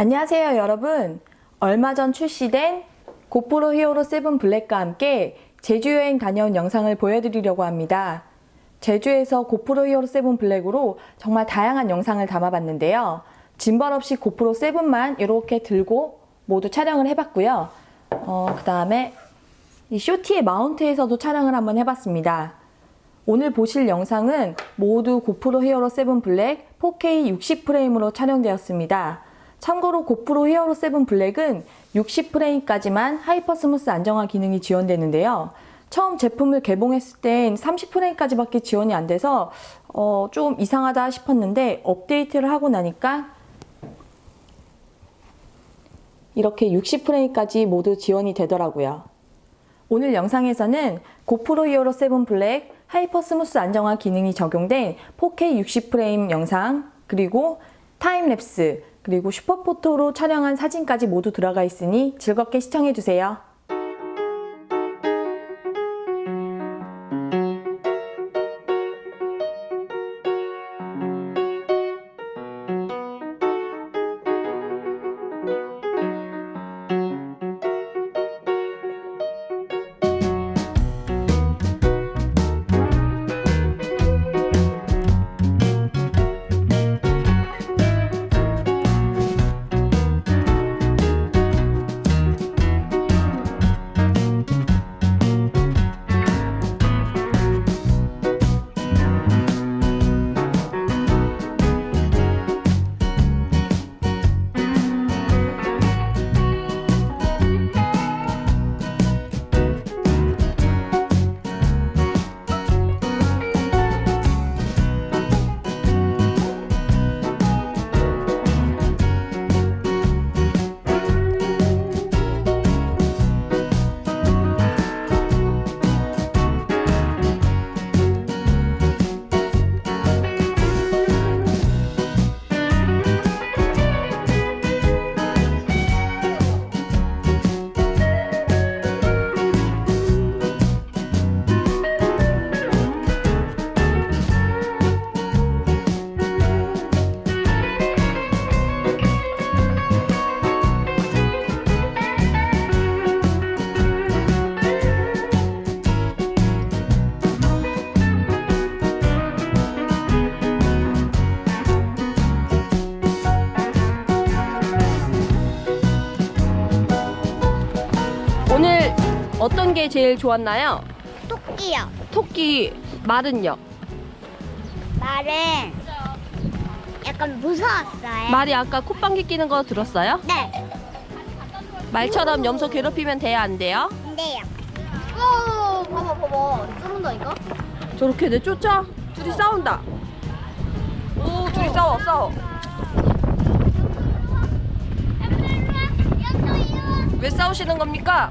안녕하세요, 여러분. 얼마 전 출시된 고프로 히어로 7 블랙과 함께 제주 여행 다녀온 영상을 보여드리려고 합니다. 제주에서 고프로 히어로 7 블랙으로 정말 다양한 영상을 담아봤는데요. 짐벌 없이 고프로 7만 이렇게 들고 모두 촬영을 해봤고요. 어, 그 다음에 이 쇼티의 마운트에서도 촬영을 한번 해봤습니다. 오늘 보실 영상은 모두 고프로 히어로 7 블랙 4K 60프레임으로 촬영되었습니다. 참고로 고프로 히어로 7 블랙은 60프레임까지만 하이퍼 스무스 안정화 기능이 지원되는데요. 처음 제품을 개봉했을 땐 30프레임까지밖에 지원이 안 돼서 어, 좀 이상하다 싶었는데 업데이트를 하고 나니까 이렇게 60프레임까지 모두 지원이 되더라고요. 오늘 영상에서는 고프로 히어로 7 블랙 하이퍼 스무스 안정화 기능이 적용된 4K 60프레임 영상, 그리고 타임랩스, 그리고 슈퍼포토로 촬영한 사진까지 모두 들어가 있으니 즐겁게 시청해주세요. 어떤 게 제일 좋았나요? 토끼요. 토끼 말은요? 말은 약간 무서웠어요. 말이 아까 콧방귀 끼는 거 들었어요? 네. 말처럼 염소 괴롭히면 돼요 안 돼요? 근데요. 오, 봐봐, 봐봐. 쫄은다니까? 저렇게 내 쫓아? 둘이 싸운다 오 둘이 싸워 싸워 왜 싸우시는 겁니까?